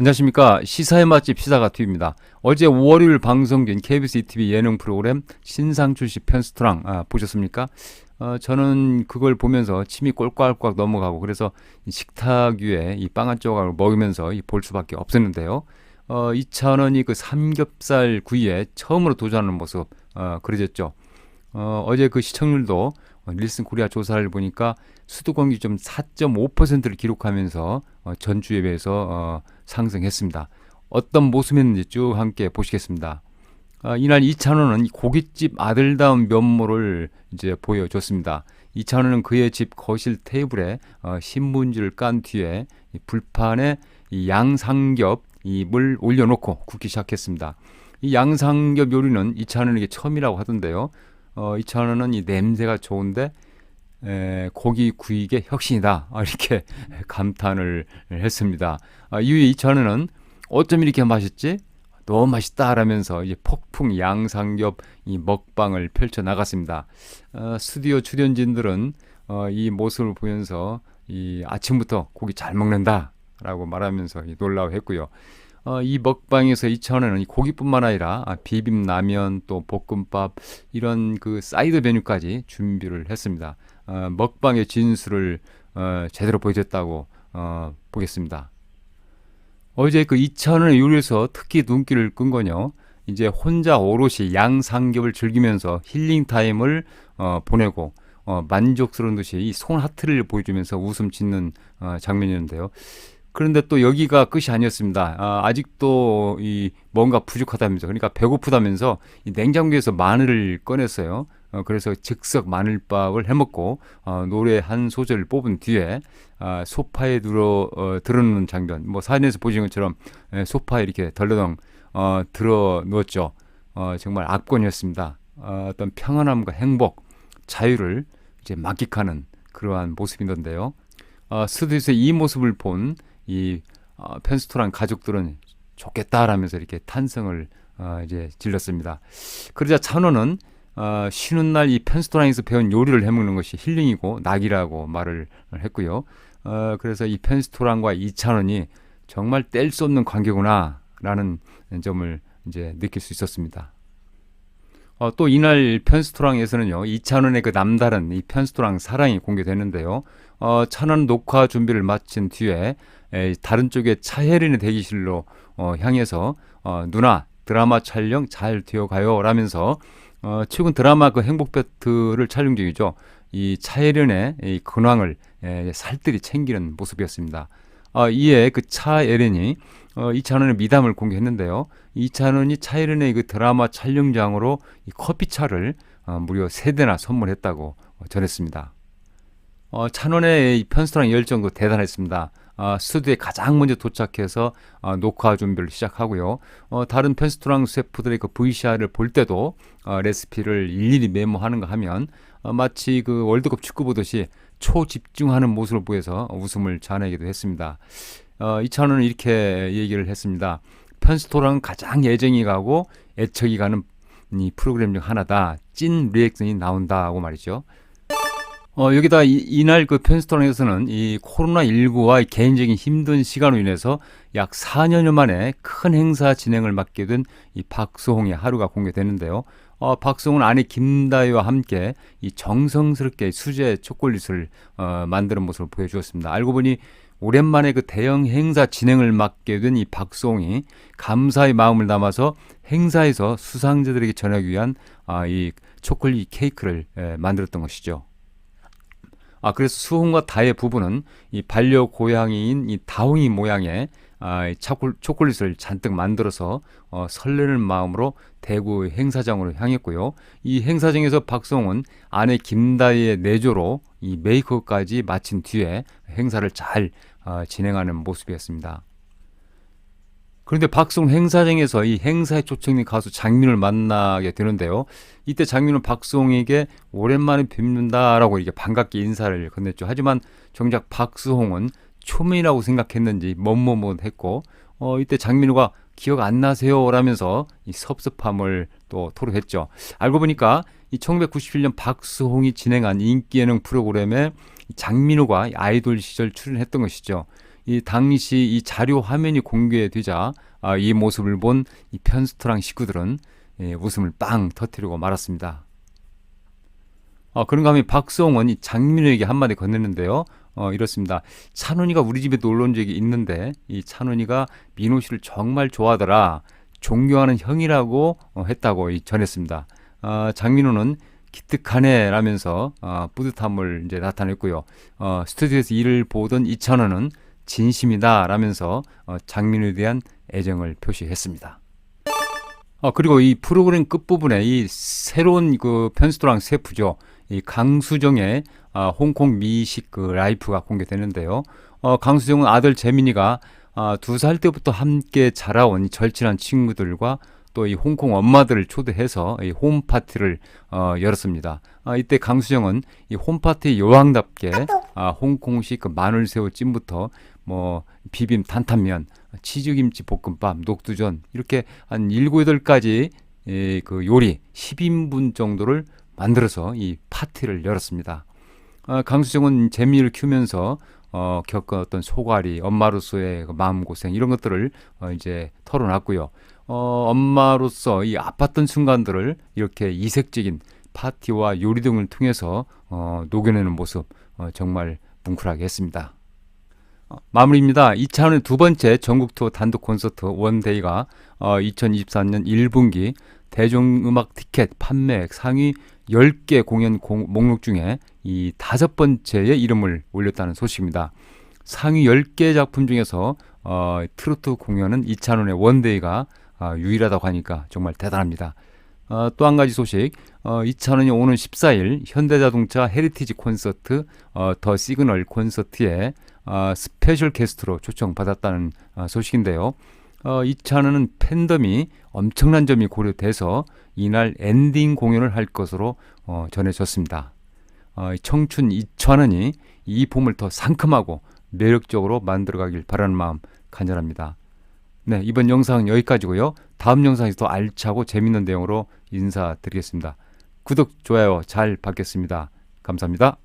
안녕하십니까 시사의 맛집 시사가 TV입니다. 어제 월요일 방송된 KBS ETV 예능 프로그램 신상 출시 편스토랑 아, 보셨습니까? 어, 저는 그걸 보면서 침이 꼴깍꼴깍 넘어가고 그래서 이 식탁 위에 이 빵 한 조각을 먹으면서 이 볼 수밖에 없었는데요. 어, 이찬원이 그 삼겹살 구이에 처음으로 도전하는 모습 어, 그려졌죠. 어, 어제 그 시청률도 어, 닐슨 코리아 조사를 보니까 수도권기 좀 4.5%를 기록하면서 어, 전주에 비해서 어, 상승했습니다. 어떤 모습이었는지 쭉 함께 보시겠습니다. 아, 이날 이찬원은 이 고깃집 아들다운 면모를 이제 보여줬습니다. 이찬원은 그의 집 거실 테이블에 어, 신문지를 깐 뒤에 이 불판에 이 양상겹 이물 올려놓고 굽기 시작했습니다. 이 양상겹 요리는 이찬원에게 처음이라고 하던데요. 어, 이찬원은 이 냄새가 좋은데 에, 고기 구이의 혁신이다 아, 이렇게 감탄을 했습니다. 아, 이후에 이찬원은 어쩜 이렇게 맛있지? 너무 맛있다라면서 이제 폭풍 양상겹 이 먹방을 펼쳐 나갔습니다. 어, 스튜디오 출연진들은 어, 이 모습을 보면서 이 아침부터 고기 잘 먹는다라고 말하면서 이 놀라워했고요. 어, 이 먹방에서 이찬원은 이 고기뿐만 아니라 아, 비빔 라면 또 볶음밥 이런 그 사이드 메뉴까지 준비를 했습니다. 어, 먹방의 진수를 어, 제대로 보여줬다고 어, 보겠습니다. 어제 그 이찬원의 요리에서 특히 눈길을 끈 거요. 이제 혼자 오롯이 양상겹을 즐기면서 힐링 타임을 어, 보내고 어, 만족스러운 듯이 이 손 하트를 보여주면서 웃음 짓는 어, 장면이었는데요. 그런데 또 여기가 끝이 아니었습니다. 아, 아직도 이 뭔가 부족하다면서 그러니까 배고프다면서 이 냉장고에서 마늘을 꺼냈어요. 어, 그래서 즉석 마늘밥을 해먹고 어, 노래 한 소절을 뽑은 뒤에 아, 소파에 들어 어, 들어놓는 장면. 뭐 사진에서 보신 것처럼 에, 소파에 이렇게 덜러덩 어, 들어 누웠죠. 어, 정말 압권이었습니다. 어, 어떤 평안함과 행복, 자유를 이제 만끽하는 그러한 모습이던데요. 어, 스튜디오에서 이 모습을 본 이 어, 펜스토랑 가족들은 좋겠다라면서 이렇게 탄성을 어, 이제 질렀습니다. 그러자 찬호는 어, 쉬는 날 이 펜스토랑에서 배운 요리를 해먹는 것이 힐링이고 낙이라고 말을 했고요. 어, 그래서 이 펜스토랑과 이찬원이 정말 뗄 수 없는 관계구나라는 점을 이제 느낄 수 있었습니다. 어, 또 이날 편스토랑에서는요 이찬원의 그 남다른 이 편스토랑 사랑이 공개됐는데요. 어, 찬원 녹화 준비를 마친 뒤에 에, 다른 쪽에 차혜린의 대기실로 어, 향해서 어, 누나 드라마 촬영 잘 되어가요 라면서 어, 최근 드라마 그 행복 배틀을 촬영 중이죠. 이 차혜린의 이 근황을 에, 살뜰히 챙기는 모습이었습니다. 어, 이에 그 차혜린이 어, 이찬원의 미담을 공개했는데요. 이찬원이 차혜린의 그 드라마 촬영장으로 이 커피차를 어, 무려 세 대나 선물했다고 어, 전했습니다. 어, 찬원의 이 편스토랑 열정도 대단했습니다. 어, 스튜디오에 가장 먼저 도착해서 어, 녹화 준비를 시작하고요. 어, 다른 편스토랑 셰프들의 그 VCR을 볼 때도 어, 레시피를 일일이 메모하는가 하면 어, 마치 그 월드컵 축구 보듯이 초집중하는 모습을 보여서 웃음을 자아내기도 했습니다. 어, 이찬원은 이렇게 얘기를 했습니다. 편스토랑 가장 애정이 가고 애착이 가는 이 프로그램 중 하나다. 찐 리액션이 나온다고 말이죠. 어, 여기다 이, 날그 편스토랑에서는 이 코로나19와 개인적인 힘든 시간으로 인해서 약 4년여 만에 큰 행사 진행을 맡게 된 이 박수홍의 하루가 공개되는데요. 어, 박수홍은 아내 김다희와 함께 이 정성스럽게 수제 초콜릿을 어, 만드는 모습을 보여주었습니다. 알고 보니 오랜만에 그 대형 행사 진행을 맡게 된 이 박수홍이 감사의 마음을 담아서 행사에서 수상자들에게 전하기 위한 아, 이 초콜릿 케이크를 에, 만들었던 것이죠. 아, 그래서 수홍과 다의 부부는 이 반려 고양이인 이 다홍이 모양의 아, 이 초콜릿을 잔뜩 만들어서 어, 설레는 마음으로 대구 행사장으로 향했고요. 이 행사장에서 박성훈 아내 김다희의 내조로 이 메이크업까지 마친 뒤에 행사를 잘 어, 진행하는 모습이었습니다. 그런데 박성 행사장에서 이 행사에 초청된 가수 장민을 만나게 되는데요. 이때 장민은 박수홍에게 오랜만에 뵙는다라고 이렇게 반갑게 인사를 건넸죠. 하지만 정작 박수홍은 초면이라고 생각했는지 멋머뭇했고 어, 이때 장민우가 기억 안 나세요 라면서 이 섭섭함을 또 토로했죠. 알고 보니까 이 1997년 박수홍이 진행한 인기 예능 프로그램에 장민우가 아이돌 시절 출연했던 것이죠. 이 당시 이 자료 화면이 공개되자 아, 이 모습을 본 이 편스토랑 식구들은 예, 웃음을 빵 터뜨리고 말았습니다. 어, 그런가 하면 박성원이 장민호에게 한마디 건넸는데요. 어, 이렇습니다. 찬원이가 우리 집에 놀러 온 적이 있는데 이 찬원이가 민호 씨를 정말 좋아하더라. 존경하는 형이라고 어, 했다고 이 전했습니다. 어, 장민호는 기특하네 라면서 어, 뿌듯함을 이제 나타냈고요. 어, 스튜디오에서 일을 보던 이찬원은 진심이다 라면서 어, 장민호에 대한 애정을 표시했습니다. 어, 그리고 이 프로그램 끝부분에 이 새로운 그 편스토랑 셰프죠. 이 강수정의 아, 홍콩 미식 그 라이프가 공개되는데요. 어, 강수정은 아들 재민이가 아, 두 살 때부터 함께 자라온 이 절친한 친구들과 또 이 홍콩 엄마들을 초대해서 이 홈파티를 어, 열었습니다. 아, 이때 강수정은 이 홈파티 여왕답게 아, 홍콩식 그 마늘새우 찜부터 뭐 비빔 탄탄면, 치즈김치 볶음밥, 녹두전 이렇게 한 7, 8가지 이, 그 요리 10인분 정도를 만들어서 이 파티를 열었습니다. 어, 강수정은 재미를 키우면서 어, 겪었던 소갈이, 엄마로서의 그 마음고생 이런 것들을 어, 이제 털어놨고요. 어, 엄마로서 이 아팠던 순간들을 이렇게 이색적인 파티와 요리 등을 통해서 어, 녹여내는 모습 어, 정말 뭉클하게 했습니다. 어, 마무리입니다. 이차원의 두 번째 전국 투어 단독 콘서트 원데이가 어, 2023년 1분기 대중음악 티켓 판매액 상위 10개 공연 공- 목록 중에 이 다섯 번째에 이름을 올렸다는 소식입니다. 상위 10개 작품 중에서 어, 트로트 공연은 이찬원의 원데이가 아, 유일하다고 하니까 정말 대단합니다. 어, 또한 가지 소식, 어, 이찬원이 오는 14일 현대자동차 헤리티지 콘서트 어, 더 시그널 콘서트에 어, 스페셜 게스트로 초청받았다는 어, 소식인데요. 어, 이찬원은 팬덤이 엄청난 점이 고려돼서 이날 엔딩 공연을 할 것으로 어, 전해졌습니다. 어, 이 청춘 이찬원이 이 봄을 더 상큼하고 매력적으로 만들어가길 바라는 마음 간절합니다. 네, 이번 영상은 여기까지고요. 다음 영상에서 더 알차고 재밌는 내용으로 인사드리겠습니다. 구독, 좋아요 잘 받겠습니다. 감사합니다.